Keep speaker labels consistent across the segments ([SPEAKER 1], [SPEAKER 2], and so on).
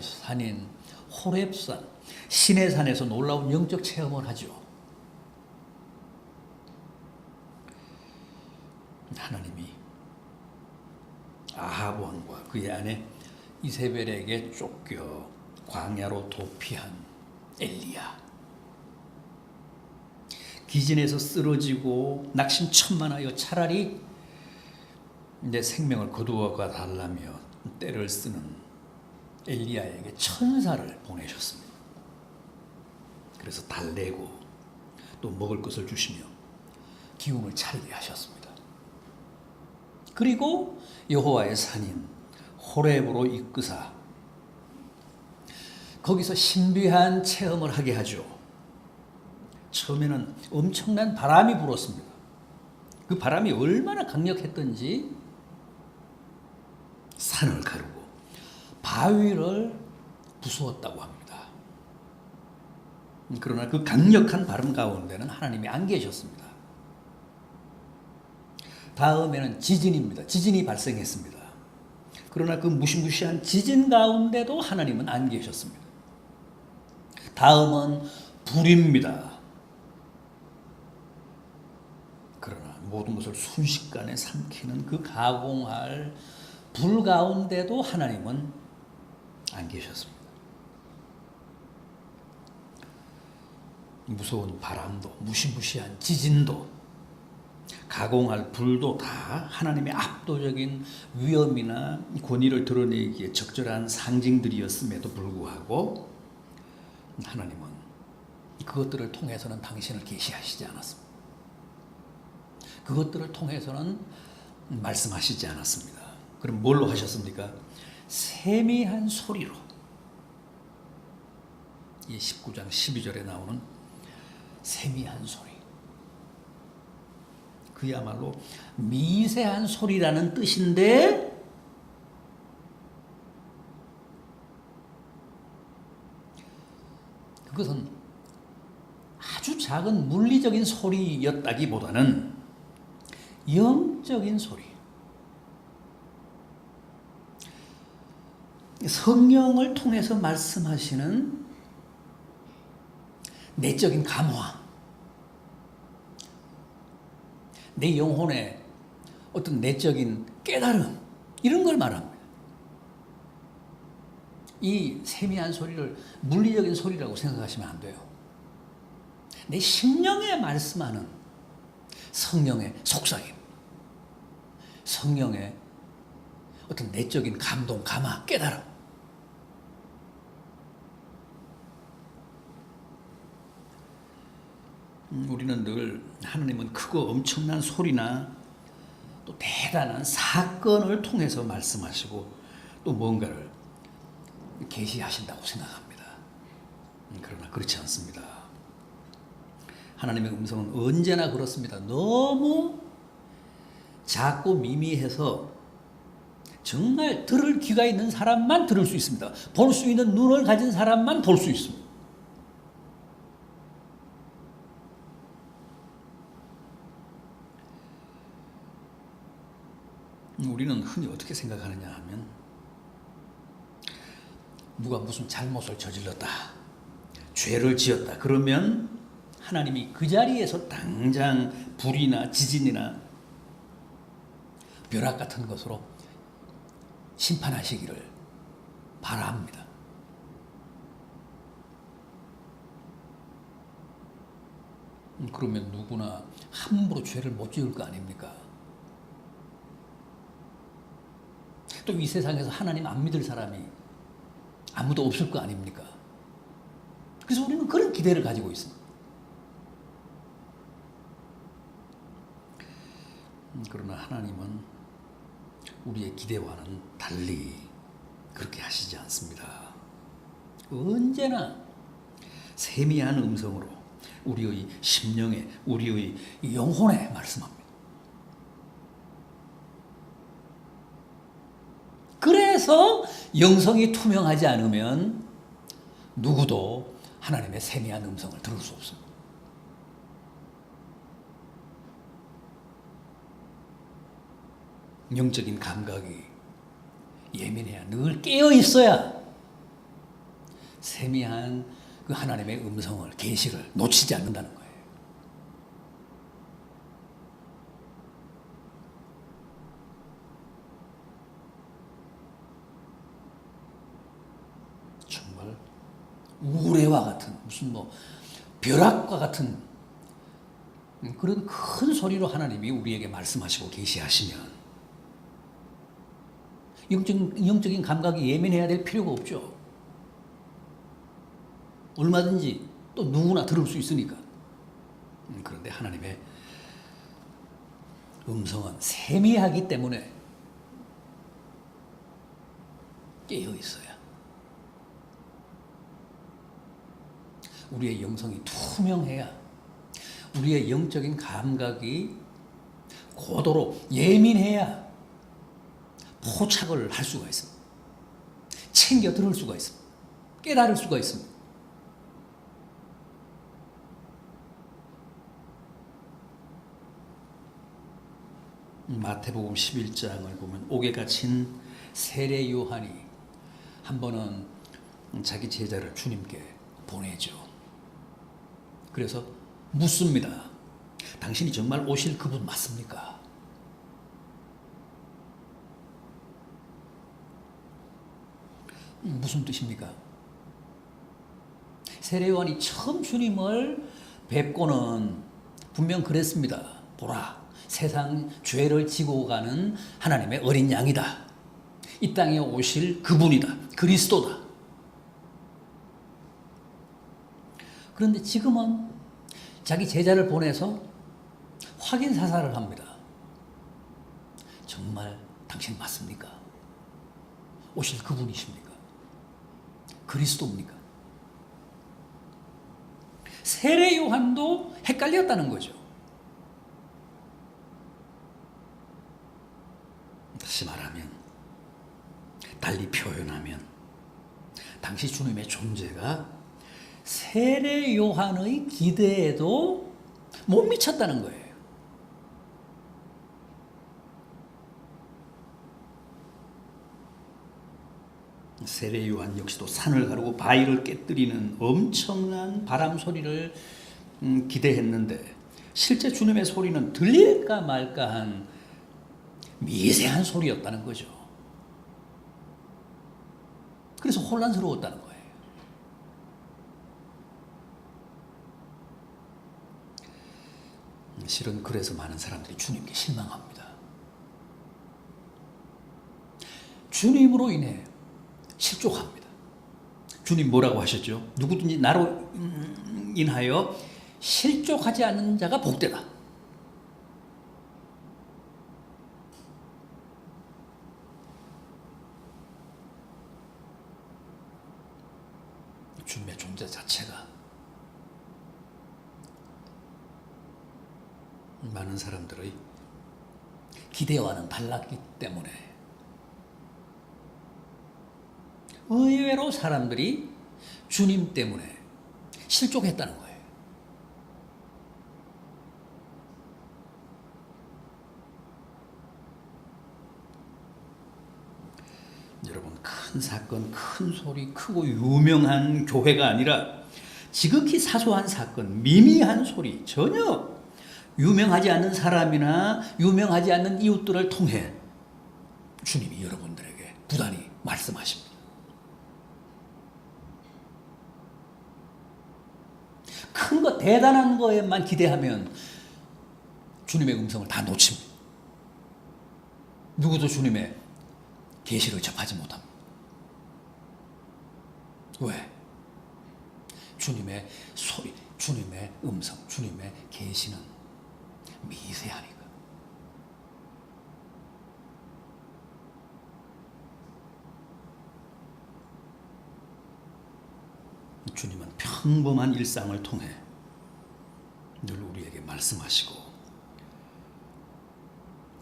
[SPEAKER 1] 산인 호렙산 신의 산에서 놀라운 영적 체험을 하죠. 하나님이 아합 왕과 그의 아내 이세벨에게 쫓겨 광야로 도피한 엘리야. 기진에서 쓰러지고 낙심천만하여 차라리 내 생명을 거두어가 달라며 때를 쓰는 엘리야에게 천사를 보내셨습니다. 그래서 달래고 또 먹을 것을 주시며 기운을 차리게 하셨습니다. 그리고 여호와의 산인 호렙으로 이끄사 거기서 신비한 체험을 하게 하죠. 처음에는 엄청난 바람이 불었습니다. 그 바람이 얼마나 강력했던지 산을 가르고 바위를 부수었다고 합니다. 그러나 그 강력한 바람 가운데는 하나님이 안 계셨습니다. 다음에는 지진입니다. 지진이 발생했습니다. 그러나 그 무시무시한 지진 가운데도 하나님은 안 계셨습니다. 다음은 불입니다. 그러나 모든 것을 순식간에 삼키는 그 가공할 불 가운데도 하나님은 안 계셨습니다. 무서운 바람도 무시무시한 지진도 가공할 불도 다 하나님의 압도적인 위엄이나 권위를 드러내기에 적절한 상징들이었음에도 불구하고 하나님은 그것들을 통해서는 당신을 계시하시지 않았습니다. 그것들을 통해서는 말씀하시지 않았습니다. 그럼 뭘로 하셨습니까? 세미한 소리로 이 19장 12절에 나오는 세미한 소리 그야말로 미세한 소리라는 뜻인데 그것은 아주 작은 물리적인 소리였다기보다는 영적인 소리. 성령을 통해서 말씀하시는 내적인 감화, 내 영혼의 어떤 내적인 깨달음, 이런 걸 말합니다. 이 세미한 소리를 물리적인 소리라고 생각하시면 안 돼요. 내 심령에 말씀하는 성령의 속삭임, 성령의 어떤 내적인 감동, 감화, 깨달음. 우리는 늘 하나님은 크고 엄청난 소리나 또 대단한 사건을 통해서 말씀하시고 또 뭔가를 계시하신다고 생각합니다. 음, 그러나 그렇지 않습니다. 하나님의 음성은 언제나 그렇습니다. 너무 작고 미미해서 정말 들을 귀가 있는 사람만 들을 수 있습니다. 볼 수 있는 눈을 가진 사람만 볼 수 있습니다. 우리는 흔히 어떻게 생각하느냐 하면 누가 무슨 잘못을 저질렀다. 죄를 지었다. 그러면 하나님이 그 자리에서 당장 불이나 지진이나 벼락 같은 것으로 심판하시기를 바랍니다. 음, 그러면 누구나 함부로 죄를 못 지을 거 아닙니까? 또이 세상에서 하나님 안 믿을 사람이 아무도 없을 거 아닙니까? 그래서 우리는 그런 기대를 가지고 있습니다. 음, 그러나 하나님은 우리의 기대와는 달리 그렇게 하시지 않습니다. 언제나 세미한 음성으로 우리의 심령에, 우리의 영혼에 말씀합니다. 그래서 영성이 투명하지 않으면 누구도 하나님의 세미한 음성을 들을 수 없습니다. 영적인 감각이 예민해야 늘 깨어 있어야 세미한 그 하나님의 음성을 계시를 놓치지 않는다는 거예요. 정말 우레와 같은 무슨 뭐 벼락과 같은 그런 큰 소리로 하나님이 우리에게 말씀하시고 계시하시면 영적, 영적인 감각이 예민해야 될 필요가 없죠. 얼마든지 또 누구나 들을 수 있으니까. 음, 그런데 하나님의 음성은 세미하기 때문에 깨어 있어야. 우리의 영성이 투명해야 우리의 영적인 감각이 고도로 예민해야 포착을 할 수가 있습니다. 챙겨 들을 수가 있습니다. 깨달을 수가 있습니다. 마태복음 11장을 보면 옥에 갇힌 세례 요한이 한 번은 자기 제자를 주님께 보내죠. 그래서 묻습니다. 당신이 정말 오실 그분 맞습니까? 무슨 뜻입니까? 세례요한이 처음 주님을 뵙고는 분명 그랬습니다. 보라, 세상 죄를 지고 가는 하나님의 어린 양이다. 이 땅에 오실 그분이다. 그리스도다. 그런데 지금은 자기 제자를 보내서 확인 사살을 합니다. 정말 당신 맞습니까? 오실 그분이십니까? 그리스도입니까? 세례 요한도 헷갈렸다는 거죠. 다시 말하면 달리 표현하면 당시 주님의 존재가 세례 요한의 기대에도 못 미쳤다는 거예요. 세례 요한 역시도 산을 가르고 바위를 깨뜨리는 엄청난 바람 소리를 음, 기대했는데 실제 주님의 소리는 들릴까 말까한 미세한 소리였다는 거죠. 그래서 혼란스러웠다는 거예요. 실은 그래서 많은 사람들이 주님께 실망합니다. 주님으로 인해 실족합니다. 주님 뭐라고 하셨죠? 누구든지 나로 음, 인하여 실족하지 않는 자가 복되다. 주님의 존재 자체가 많은 사람들의 기대와는 달랐기 때문에 의외로 사람들이 주님 때문에 실족했다는 거예요. 여러분 큰 사건, 큰 소리, 크고 유명한 교회가 아니라 지극히 사소한 사건, 미미한 소리 전혀 유명하지 않는 사람이나 유명하지 않는 이웃들을 통해 주님이 여러분들에게 부단히 말씀하십니다. 큰 거, 대단한 거에만 기대하면 주님의 음성을 다 놓칩니다. 누구도 주님의 계시를 접하지 못합니다. 왜? 주님의 소리, 주님의 음성, 주님의 계시는 미세하니까. 주님은 평범한 일상을 통해 늘 우리에게 말씀하시고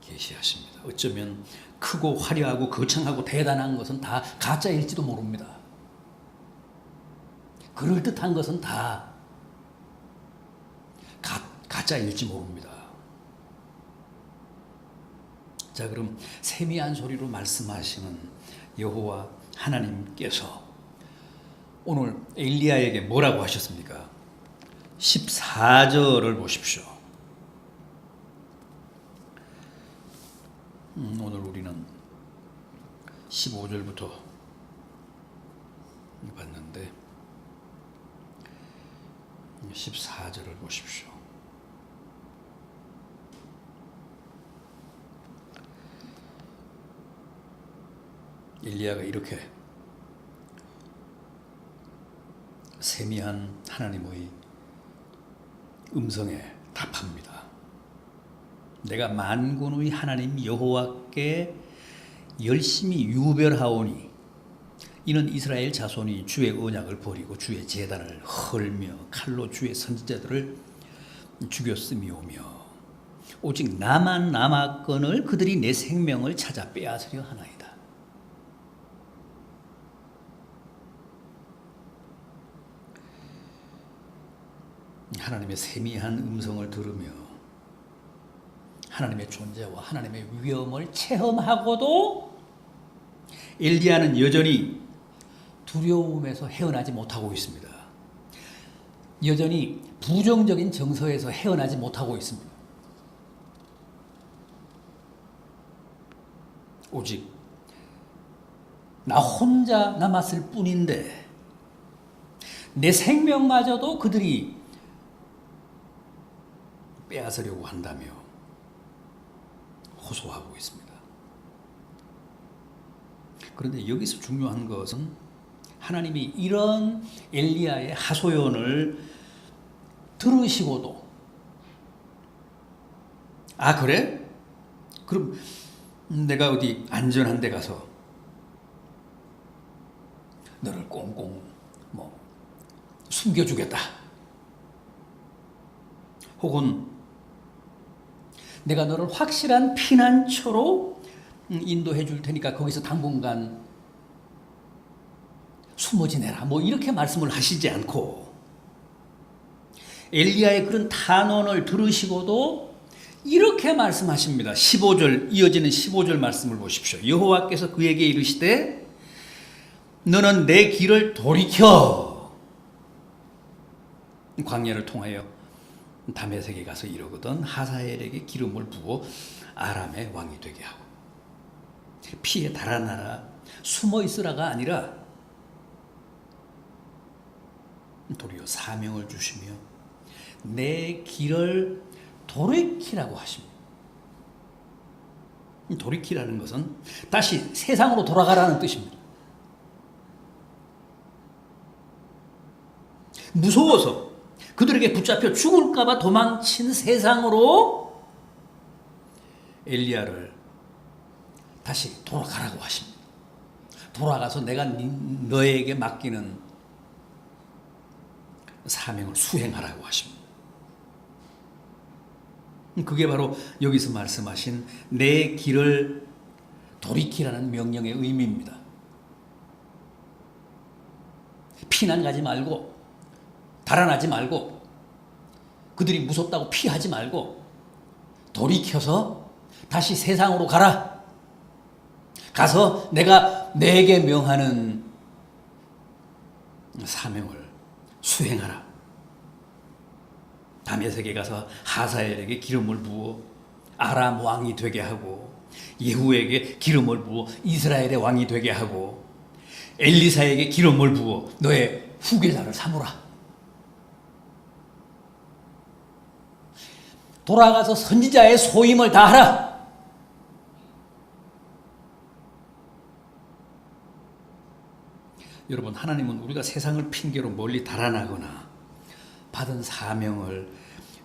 [SPEAKER 1] 계시하십니다. 어쩌면 크고 화려하고 거창하고 대단한 것은 다 가짜일지도 모릅니다. 그럴듯한 것은 다 가, 가짜일지 모릅니다. 자, 그럼 세미한 소리로 말씀하시는 여호와 하나님께서 오늘 엘리야에게 뭐라고 하셨습니까? 14절을 보십시오. 음, 오늘 우리는 15절부터 봤는데 14절을 보십시오. 엘리야가 이렇게 세미한 하나님의 음성에 답합니다. 내가 만군의 하나님 여호와께 열심히 유별하오니 이는 이스라엘 자손이 주의 언약을 버리고 주의 제단을 헐며 칼로 주의 선지자들을 죽였음이오며 오직 나만 남았건을 그들이 내 생명을 찾아 빼앗으려 하나이다. 하나님의 세미한 음성을 들으며 하나님의 존재와 하나님의 위엄을 체험하고도 엘리야는 여전히 두려움에서 헤어나지 못하고 있습니다. 여전히 부정적인 정서에서 헤어나지 못하고 있습니다. 오직 나 혼자 남았을 뿐인데 내 생명마저도 그들이 빼앗으려고 한다며 호소하고 있습니다. 그런데 여기서 중요한 것은 하나님이 이런 엘리야의 하소연을 들으시고도 아 그래? 그럼 내가 어디 안전한 데 가서 너를 꽁꽁 뭐 숨겨주겠다. 혹은 내가 너를 확실한 피난처로 음, 인도해 줄 테니까 거기서 당분간 숨어 지내라. 뭐 이렇게 말씀을 하시지 않고 엘리야의 그런 탄원을 들으시고도 이렇게 말씀하십니다. 15절 이어지는 15절 말씀을 보십시오. 여호와께서 그에게 이르시되 너는 내 길을 돌이켜 광야를 통하여 다메섹에 가서 이러거든 하사엘에게 기름을 부어 아람의 왕이 되게 하고 피해 달아나라 숨어 있으라가 아니라 도리어 사명을 주시며 내 길을 돌이키라고 하십니다. 돌이키라는 것은 다시 세상으로 돌아가라는 뜻입니다. 무서워서 그들에게 붙잡혀 죽을까봐 도망친 세상으로 엘리야를 다시 돌아가라고 하십니다. 돌아가서 내가 너에게 맡기는 사명을 수행하라고 하십니다. 그게 바로 여기서 말씀하신 내 길을 돌이키라는 명령의 의미입니다. 피난 가지 말고 달아나지 말고 그들이 무섭다고 피하지 말고 돌이켜서 다시 세상으로 가라. 가서 내가 내게 명하는 사명을 수행하라. 다메섹에 가서 하사엘에게 기름을 부어 아람 왕이 되게 하고 예후에게 기름을 부어 이스라엘의 왕이 되게 하고 엘리사에게 기름을 부어 너의 후계자를 삼으라. 돌아가서 선지자의 소임을 다하라. 여러분, 하나님은 우리가 세상을 핑계로 멀리 달아나거나 받은 사명을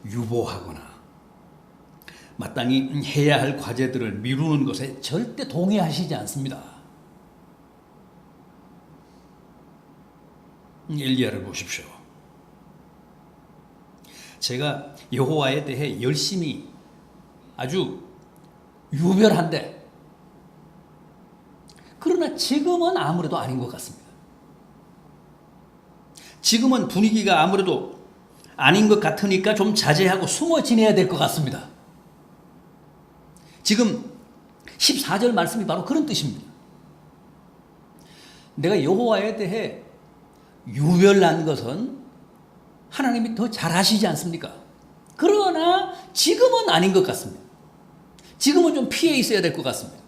[SPEAKER 1] 유보하거나 마땅히 해야 할 과제들을 미루는 것에 절대 동의하시지 않습니다. 엘리야를 보십시오. 제가 여호와에 대해 열심히 아주 유별한데 그러나 지금은 아무래도 아닌 것 같습니다. 지금은 분위기가 아무래도 아닌 것 같으니까 좀 자제하고 숨어 지내야 될 것 같습니다. 지금 14절 말씀이 바로 그런 뜻입니다. 내가 여호와에 대해 유별난 것은 하나님이 더 잘하시지 않습니까? 그러나 지금은 아닌 것 같습니다. 지금은 좀 피해 있어야 될 것 같습니다.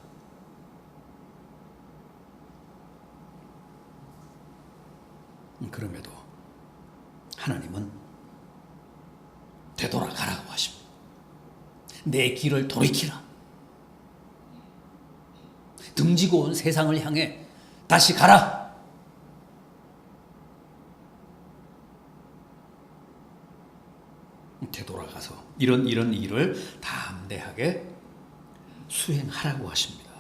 [SPEAKER 1] 그럼에도 하나님은 되돌아가라고 하십니다. 내 길을 돌이키라. 등지고 온 세상을 향해 다시 가라. 되돌아가서 이런 이런 일을 담대하게 수행하라고 하십니다.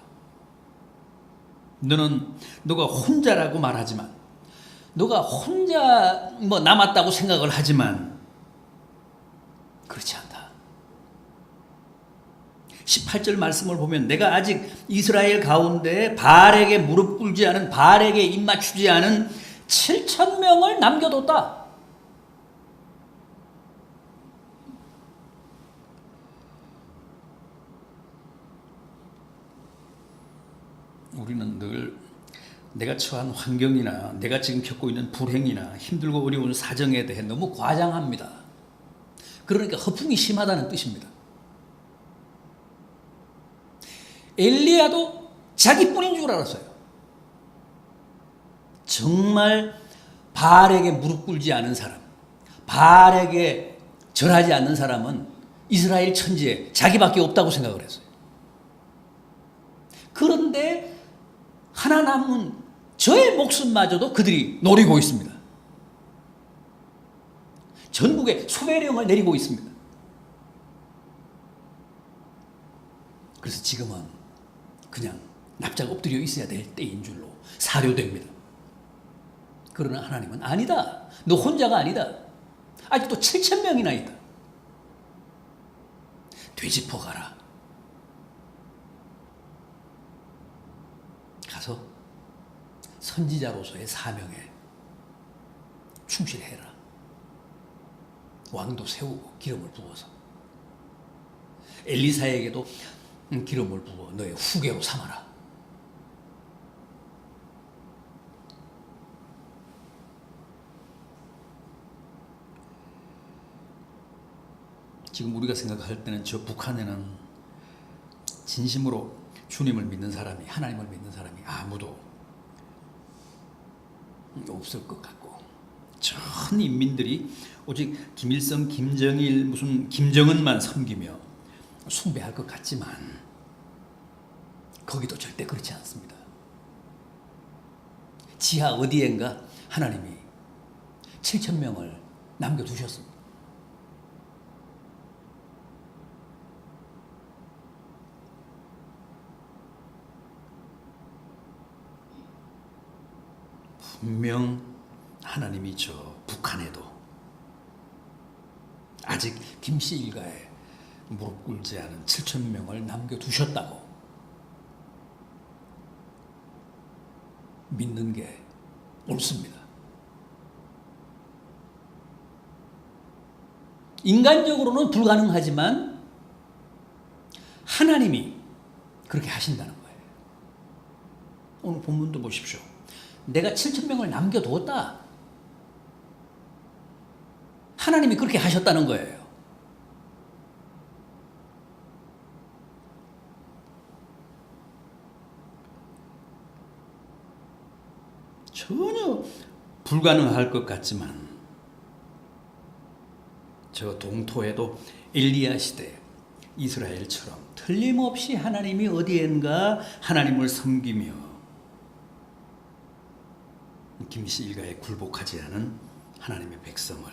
[SPEAKER 1] 너는 너가 혼자라고 말하지만 너가 혼자 뭐 남았다고 생각을 하지만 그렇지 않다. 18절 말씀을 보면 내가 아직 이스라엘 가운데 바알에게 무릎 꿇지 않은 바알에게 입 맞추지 않은 7천 명을 남겨뒀다. 우리는 늘 내가 처한 환경이나 내가 지금 겪고 있는 불행이나 힘들고 어려운 사정에 대해 너무 과장합니다. 그러니까 허풍이 심하다는 뜻입니다. 엘리야도 자기뿐인 줄 알았어요. 정말 바알에게 무릎 꿇지 않은 사람, 바알에게 절하지 않는 사람은 이스라엘 천지에 자기밖에 없다고 생각을 했어요. 그런데 하나 남은 저의 목숨마저도 그들이 노리고 있습니다. 전국에 소매령을 내리고 있습니다. 그래서 지금은 그냥 납작 엎드려 있어야 될 때인 줄로 사료됩니다. 그러나 하나님은 아니다. 너 혼자가 아니다. 아직도 7천 명이나 있다. 되짚어 가라. 가서 선지자로서의 사명에 충실해라. 왕도 세우고 기름을 부어서 엘리사에게도 기름을 부어 너의 후계로 삼아라. 지금 우리가 생각할 때는 저 북한에는 진심으로 주님을 믿는 사람이 하나님을 믿는 사람이 아무도 없을 것 같고 전 인민들이 오직 김일성, 김정일, 무슨 김정은만 섬기며 숭배할 것 같지만 거기도 절대 그렇지 않습니다. 지하 어디엔가 하나님이 7천 명을 남겨두셨습니다. 분명 하나님이 저 북한에도 아직 김씨 일가에 무릎 꿇지 않은 7천 명을 남겨두셨다고 믿는 게 옳습니다. 인간적으로는 불가능하지만 하나님이 그렇게 하신다는 거예요. 오늘 본문도 보십시오. 내가 7천 명을 남겨두었다. 하나님이 그렇게 하셨다는 거예요. 전혀 불가능할 것 같지만 저 동토에도 엘리야 시대 이스라엘처럼 틀림없이 하나님이 어디엔가 하나님을 섬기며 김씨 일가에 굴복하지 않은 하나님의 백성을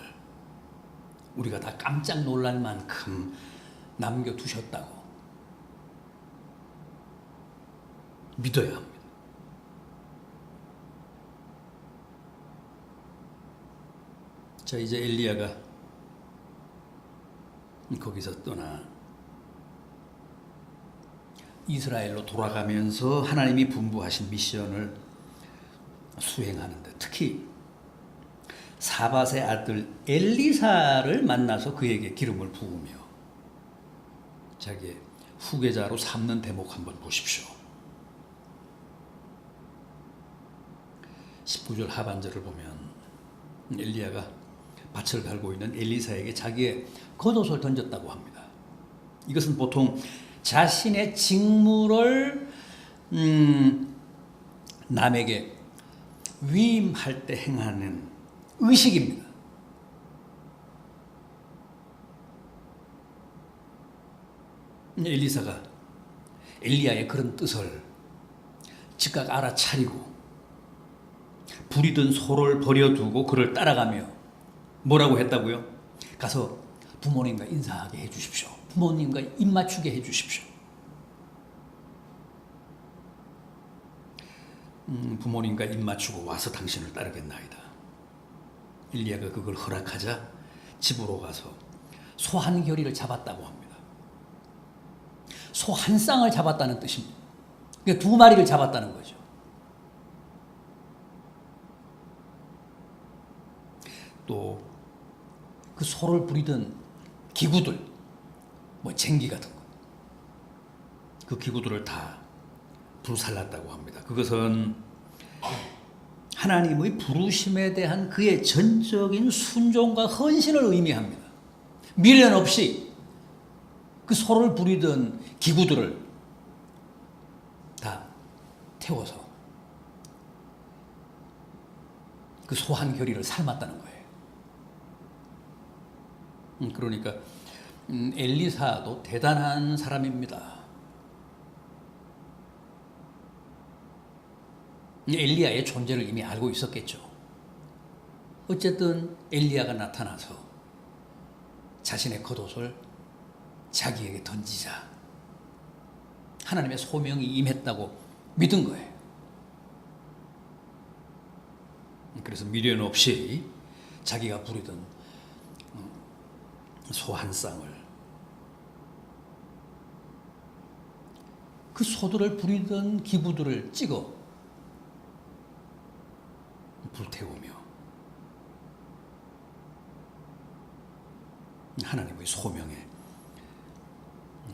[SPEAKER 1] 우리가 다 깜짝 놀랄 만큼 남겨두셨다고 믿어야 합니다. 자, 이제 엘리야가 거기서 떠나 이스라엘로 돌아가면서 하나님이 분부하신 미션을 수행하는데 특히 사밧의 아들 엘리사를 만나서 그에게 기름을 부으며 자기의 후계자로 삼는 대목 한번 보십시오. 19절 하반절을 보면 엘리야가 밭을 갈고 있는 엘리사에게 자기의 겉옷을 던졌다고 합니다. 이것은 보통 자신의 직무를 음, 남에게 위임할 때 행하는 의식입니다. 엘리사가 엘리야의 그런 뜻을 즉각 알아차리고 부리던 소를 버려두고 그를 따라가며 뭐라고 했다고요? 가서 부모님과 인사하게 해주십시오. 부모님과 입 맞추게 해주십시오. 음, 부모님과 입 맞추고 와서 당신을 따르겠나이다. 일리야가 그걸 허락하자 집으로 가서 소 한 결이를 잡았다고 합니다. 소 한 쌍을 잡았다는 뜻입니다. 그러니까 두 마리를 잡았다는 거죠. 또 그 소를 부리던 기구들, 뭐 쟁기 같은 거, 그 기구들을 다 불살랐다고 합니다. 그것은 하나님의 부르심에 대한 그의 전적인 순종과 헌신을 의미합니다. 미련 없이 그 소를 부리던 기구들을 다 태워서 그 소 한 결의를 삶았다는 거예요. 음, 그러니까 음, 엘리사도 대단한 사람입니다. 엘리야의 존재를 이미 알고 있었겠죠. 어쨌든 엘리야가 나타나서 자신의 겉옷을 자기에게 던지자 하나님의 소명이 임했다고 믿은 거예요. 그래서 미련 없이 자기가 부리던 소 한 쌍을 그 소들을 부리던 기구들을 찍어 불태우며 하나님의 소명에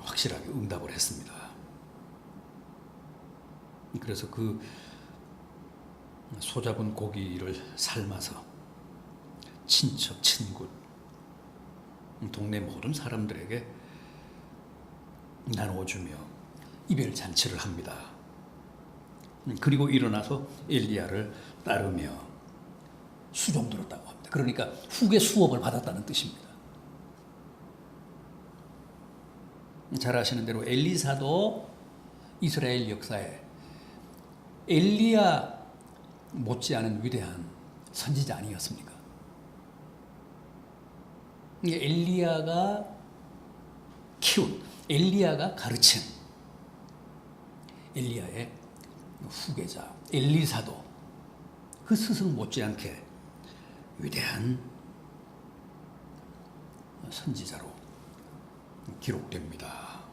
[SPEAKER 1] 확실하게 응답을 했습니다. 그래서 그 소잡은 고기를 삶아서 친척, 친구, 동네 모든 사람들에게 나누어주며 이별 잔치를 합니다. 그리고 일어나서 엘리야를 따르며 수종 들었다고 합니다. 그러니까 후계 수업을 받았다는 뜻입니다. 잘 아시는 대로 엘리사도 이스라엘 역사에 엘리야 못지않은 위대한 선지자 아니었습니까? 엘리야가 키운 엘리야가 가르친 엘리야의 후계자 엘리사도 그 스승 못지않게 위대한 선지자로 기록됩니다.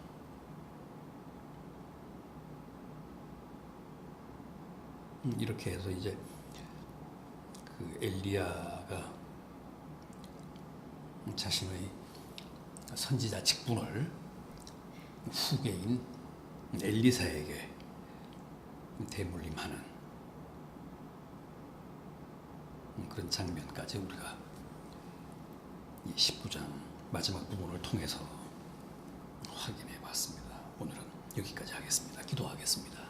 [SPEAKER 1] 음, 이렇게 해서 이제 그 엘리야가 자신의 선지자 직분을 후계인 엘리사에게 대물림하는 그런 장면까지 우리가 이 19장 마지막 부분을 통해서 확인해 봤습니다. 오늘은 여기까지 하겠습니다. 기도하겠습니다.